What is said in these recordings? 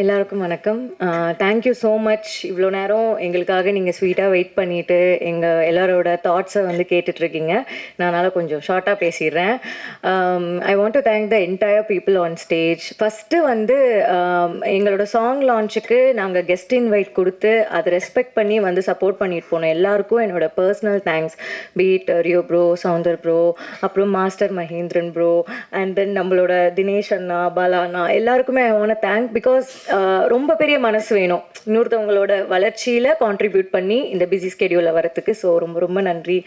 எல்லாருக்கும் வணக்கம். Thank you so much இவ்வளோ நேரம் எங்களுக்காக நீங்கள் ஸ்வீட்டாக வெயிட் பண்ணிவிட்டு எங்கள் எல்லாரோட தாட்ஸை வந்து கேட்டுட்ருக்கீங்க. நான் கொஞ்சம் ஷார்ட்டாக பேசிடுறேன். I want to thank the entire people on stage first வந்து எங்களோட சாங் லான்ச்சுக்கு நாங்கள் கெஸ்ட் இன்வைட் கொடுத்து அதை ரெஸ்பெக்ட் பண்ணி வந்து சப்போர்ட் பண்ணிட்டு போனோம் எல்லாருக்கும் என்னோட பர்சனல் தேங்க்ஸ் பீட் ரியோ ப்ரோ சவுந்தர் ப்ரோ அப்புறம் master Mahendran bro and then நம்மளோட தினேஷ் அண்ணா பாலா அண்ணா எல்லாருக்குமே ஐ வாண்ட் தேங்க் பிகாஸ் ரொம்ப பெரிய மனசு வேணும். இன்னொருத்தவங்களோட வளர்ச்சியில் கான்ட்ரிபியூட் பண்ணி இந்த பிஸி ஸ்கெடியூலில் வரத்துக்கு ஸோ ரொம்ப ரொம்ப நன்றி.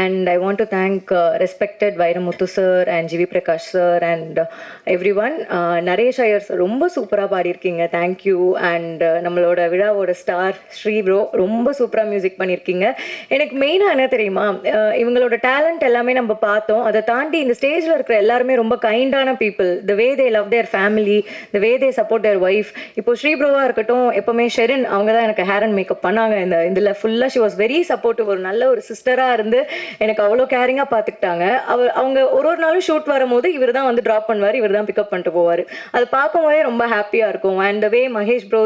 And I want to thank respected Vairamuthu sir and GV Prakash sir and everyone Naresh Iyer sir ரொம்ப சூப்பராக பாடியிருக்கீங்க. தேங்க்யூ அண்ட் uh, நம்மளோட விழாவோட ஸ்டார் ஸ்ரீ ப்ரோ ரொம்ப சூப்பராக மியூசிக் பண்ணியிருக்கீங்க. எனக்கு மெயினாக என்ன தெரியுமா? இவங்களோட டேலண்ட் எல்லாமே நம்ம பார்த்தோம். அதை தாண்டி இந்த ஸ்டேஜில் இருக்கிற எல்லாருமே ரொம்ப கைண்டான people the way they love their family the way they support their wife இப்போ ஸ்ரீப்ரோவா இருக்கட்டும் எப்பவுமே ஷெரின் அவங்க தான் எனக்கு ஹேர் அண்ட் மேக்கப் பண்ணாங்க. இந்த இதில் ஃபுல்லாக ஷி வாஸ் வெரி சப்போர்ட்டிவ் ஒரு நல்ல ஒரு சிஸ்டராக இருந்து எனக்கு அவ்வளோ கேரிங்காக பார்த்துக்கிட்டாங்க அவர் அவங்க ஒரு ஒரு நாளும் ஷூட் வரும்போது இவர் தான் வந்து ட்ராப் பண்ணுவார் இவர் தான் பிக்கப் பண்ணிட்டு போவார். அது பார்க்கும்போதே ரொம்ப ஹாப்பியாக இருக்கும். And the way Mahesh bro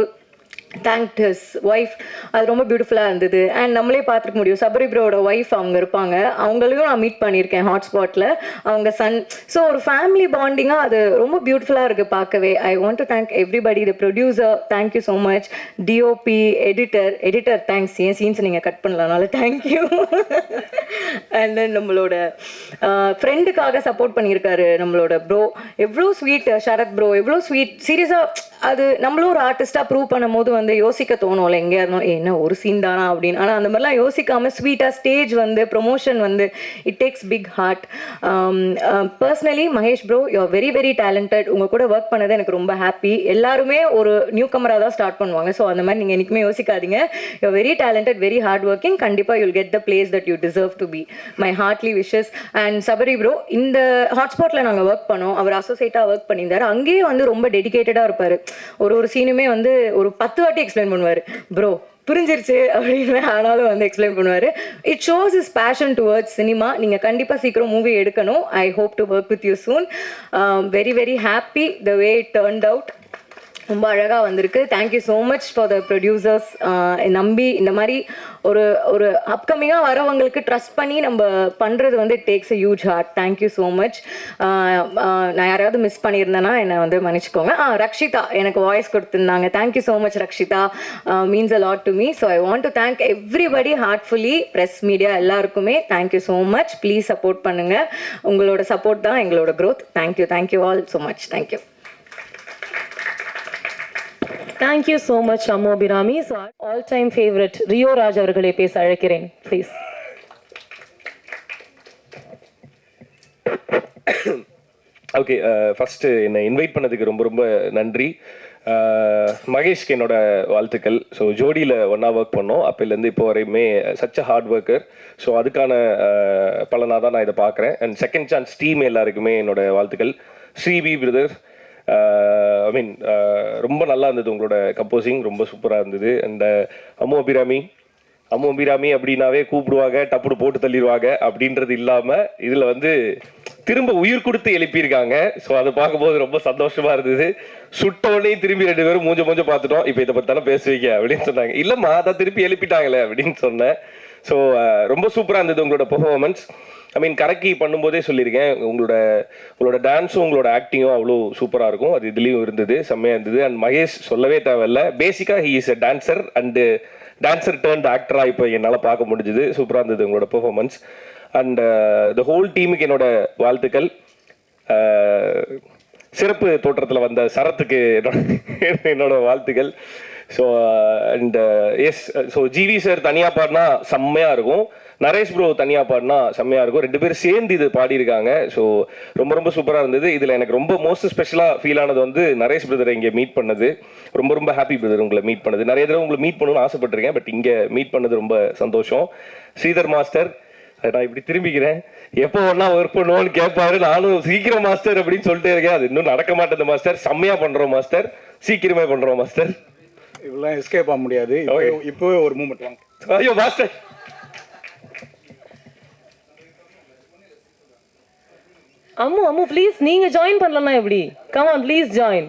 thanked his wife அது ரொம்ப பியூட்டிஃபுல்லாக இருந்தது. அண்ட் நம்மளே பார்த்துருக்க முடியும். சபரி ப்ரோட ஒய்ஃப் அவங்க இருப்பாங்க. அவங்களையும் நான் மீட் பண்ணியிருக்கேன் ஹாட்ஸ்பாட்டில் அவங்க சன் ஸோ ஒரு ஃபேமிலி பாண்டிங்காக அது ரொம்ப பியூட்டிஃபுல்லாக இருக்குது பார்க்கவே. I want to thank everybody the producer thank you so much DOP editor editor thanks ஏன் சீன்ஸ் நீங்கள் கட் பண்ணலனால தேங்க்யூ அண்ட் தென் நம்மளோட ஃப்ரெண்டுக்காக சப்போர்ட் பண்ணியிருக்காரு நம்மளோட ப்ரோ எவ்வளோ ஸ்வீட் சரத் ப்ரோ எவ்வளோ ஸ்வீட் சீரியஸாக அது நம்மளும் ஒரு ஆர்டிஸ்டாக ப்ரூவ் பண்ணும்போது வந்து யோசிக்க தோணும்ல எங்கேயா இருந்தோம் என்ன ஒரு சீன் தானா? அப்படின்னு. ஆனால் அந்த மாதிரிலாம் யோசிக்காமல் ஸ்வீட்டாக ஸ்டேஜ் வந்து ப்ரொமோஷன் வந்து it takes big heart personally Mahesh bro you very very talented உங்கள் கூட ஒர்க் பண்ணது எனக்கு ரொம்ப ஹாப்பி எல்லாருமே ஒரு நியூ கமராக தான் ஸ்டார்ட் பண்ணுவாங்க. ஸோ அந்த மாதிரி நீங்கள் என்றைக்குமே யோசிக்காதீங்க. You very talented very hard working கண்டிப்பாக you'll get the place that you deserve to be my heartly wishes and Sabari bro இந்த ஹாட்ஸ்பாட்டில் நாங்கள் ஒர்க் பண்ணோம். அவர் அசோசியேட்டாக ஒர்க் பண்ணியிருந்தார். அங்கேயே வந்து ரொம்ப டெடிகேட்டடாக இருப்பார். ஒரு ஒரு சீனுமே வந்து ஒரு பத்து வாட்டி எக்ஸ்பிளைன் பண்ணுவார். ப்ரோ புரிஞ்சிருச்சு அப்படின்னு ஆனாலும் வந்து எக்ஸ்பிளைன் பண்ணுவார். It shows is passion towards cinema நீங்கள் கண்டிப்பாக சீக்கிரம் மூவி எடுக்கணும். I hope to work with you soon very very happy the way it turned out ரொம்ப அழகாக வந்திருக்கு. Thank you so much for the producers நம்பி இந்த மாதிரி ஒரு ஒரு அப்கமிங்காக வரவங்களுக்கு ட்ரஸ்ட் பண்ணி நம்ம பண்ணுறது வந்து takes a huge heart thank you so much நான் யாராவது மிஸ் பண்ணியிருந்தேன்னா என்னை வந்து மன்னிச்சுக்கோங்க. ஆ ரக்ஷிதா எனக்கு வாய்ஸ் கொடுத்துருந்தாங்க. Thank you so much Rakshitha. Means a lot to me so I want to thank everybody heartfully press media எல்லாருக்குமே. Thank you so much please support பண்ணுங்கள் உங்களோட சப்போர்ட் தான் எங்களோட growth thank you thank you all so much thank you thank you so much Ammu Abirami so all time favourite Rio Raj அவர்களை பேச அழைக்கிறேன் please okay first என்னை invite பண்ணதுக்கு ரொம்ப ரொம்ப நன்றி. Uh, மகேஷ்க்கு என்னோட வாழ்த்துக்கள். ஸோ ஜோடியில் ஒன்றா ஒர்க் பண்ணோம். அப்போலேருந்து இப்போ வரையுமே such a hard worker so அதுக்கான uh, பலனாக தான் நான் இதை பார்க்குறேன். அண்ட் செகண்ட் சான்ஸ் டீம் எல்லாருக்குமே என்னோட வாழ்த்துக்கள். Srivi brother Uh, I mean uh, ரொம்ப நல்லா இருந்தது உங்களோட கம்போசிங் ரொம்ப சூப்பராக இருந்தது. அண்ட் uh, அம்மு அபிராமி அம்மு அபிராமி அப்படின்னாவே கூப்பிடுவாங்க டப்புடு போட்டு தள்ளிடுவாங்க அப்படின்றது இல்லாமல் இதில் வந்து திரும்ப உயிர் கொடுத்து எழுப்பியிருக்காங்க. ஸோ அதை பார்க்கும்போது ரொம்ப சந்தோஷமா இருந்தது. சுட்டோடனே திரும்பி ரெண்டு பேரும் மூஞ்ச மூஞ்ச பார்த்துட்டோம். இப்போ இதை பற்றி பேசுவீங்க அப்படின்னு சொன்னாங்க. இல்லைம்மா அதான் திருப்பி எழுப்பிட்டாங்களே அப்படின்னு சொன்னேன். ஸோ ரொம்ப சூப்பராக இருந்தது உங்களோட பெர்ஃபார்மன்ஸ் ஐ மீன் கரக்கி பண்ணும்போதே சொல்லியிருக்கேன். உங்களோட உங்களோட டான்ஸும் உங்களோட ஆக்டிங்கும் அவ்வளோ சூப்பராக இருக்கும். அது இதுலேயும் இருந்தது செம்மையாக இருந்தது. அண்ட் மகேஷ் சொல்லவே தேவையில்ல. பேசிக்காக he is a dancer and dancer turned ஆக்டராக இப்போ என்னால் பார்க்க முடிஞ்சுது. சூப்பராக இருந்தது உங்களோட பெர்ஃபார்மன்ஸ் அண்ட் த ஹோல் டீமுக்கு என்னோட வாழ்த்துக்கள். Uh, சிறப்பு தோற்றத்தில் வந்த சரத்துக்கு என்னோட என்னோட வாழ்த்துக்கள். So and uh, yes so uh, GV sir uh, தனியாக பாடினா செம்மையாக இருக்கும். நரேஷ் ப்ரோ தனியாக பாடினா செம்மையாக இருக்கும். ரெண்டு பேரும் சேர்ந்து இது பாடியிருக்காங்க. ஸோ ரொம்ப ரொம்ப சூப்பராக இருந்தது. இதில் எனக்கு ரொம்ப மோஸ்ட் ஸ்பெஷலாக ஃபீல் ஆனது வந்து நரேஷ் பிரதரை இங்கே மீட் பண்ணது. ரொம்ப ரொம்ப ஹாப்பி பிரதர் உங்களை மீட் பண்ணது. நிறைய தடவை உங்களை மீட் பண்ணணும்னு ஆசைப்பட்டிருக்கேன். பட் இங்கே மீட் பண்ணது ரொம்ப சந்தோஷம். ஸ்ரீதர் மாஸ்டர் நான் இப்படி திரும்பிக்கிறேன். எப்போ ஒன்றா ஒர்க் பண்ணுவோம்னு கேட்பாரு நானும் சீக்கிரம் மாஸ்டர் அப்படின்னு சொல்லிட்டே இருக்கேன். அது இன்னும் நடக்க மாட்டேங்குது மாஸ்டர் செம்மையாக பண்ணுறோம் மாஸ்டர் சீக்கிரமே பண்ணுறோம் மாஸ்டர் இவ்வளோ எஸ்கேப் ஆக முடியாது. இப்போவே ஒரு மூமெண்ட் வாங்க. ஐயோ மாஸ்டர் அம்மு அம்மு ப்ளீஸ் நீங்க ஜாயின் பண்ணலன்னா எப்படி? Come on please join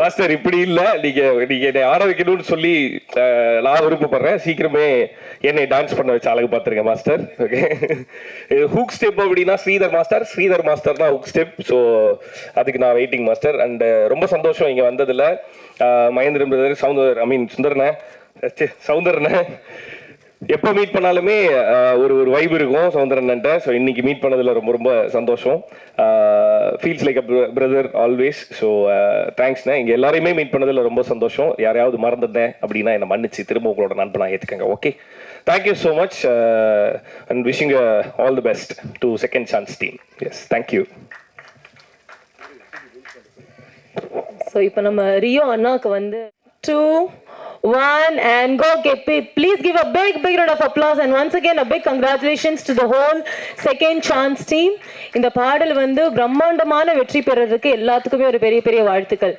master இப்படி இல்ல. நீங்க நீங்க என்னை ஆட சொல்லி நான் விருப்பப்படுறேன். சீக்கிரமே என்னை டான்ஸ் பண்ண வச்சு அழகு பார்த்துருங்க மாஸ்டர். ஓகே ஹூக் ஸ்டெப் அப்படின்னா ஸ்ரீதர் மாஸ்டர். ஸ்ரீதர் மாஸ்டர் தான் ஹூக் ஸ்டெப் ஸோ அதுக்கு நான் வெயிட்டிங் மாஸ்டர். அண்ட் ரொம்ப சந்தோஷம் இங்க வந்ததுல. Mahendran brother Soundar I mean சுந்தரனை. சவுந்தரனை. எப்போ மீட் பண்ணாலுமே ஒரு ஒரு வைப் இருக்கும் சௌந்தரன்ட்ட ஸோ இன்னைக்கு மீட் பண்ணதில் ரொம்ப ரொம்ப சந்தோஷம். Feels like a brother always so தேங்க்ஸ்ண்ணே இங்கே எல்லாரையுமே மீட் பண்ணதில் ரொம்ப சந்தோஷம். யாரையாவது மறந்துட்டேன் அப்படின்னா என்னை மன்னிச்சு திரும்ப உங்களோட நண்பனாக ஏற்றுக்கங்க okay thank you so much and wishing all the best to second chance team yes thank you so இப்போ நம்ம ரியோ அண்ணாக்கு வந்து டூ ஒன் அண்ட் கோ கெப்பி Please give a big, big round of applause and once again a big congratulations to the whole second chance team இந்த பாடல் வந்து பிரம்மாண்டமான வெற்றி பெறதுக்கு எல்லாத்துக்குமே ஒரு பெரிய பெரிய வாழ்த்துக்கள்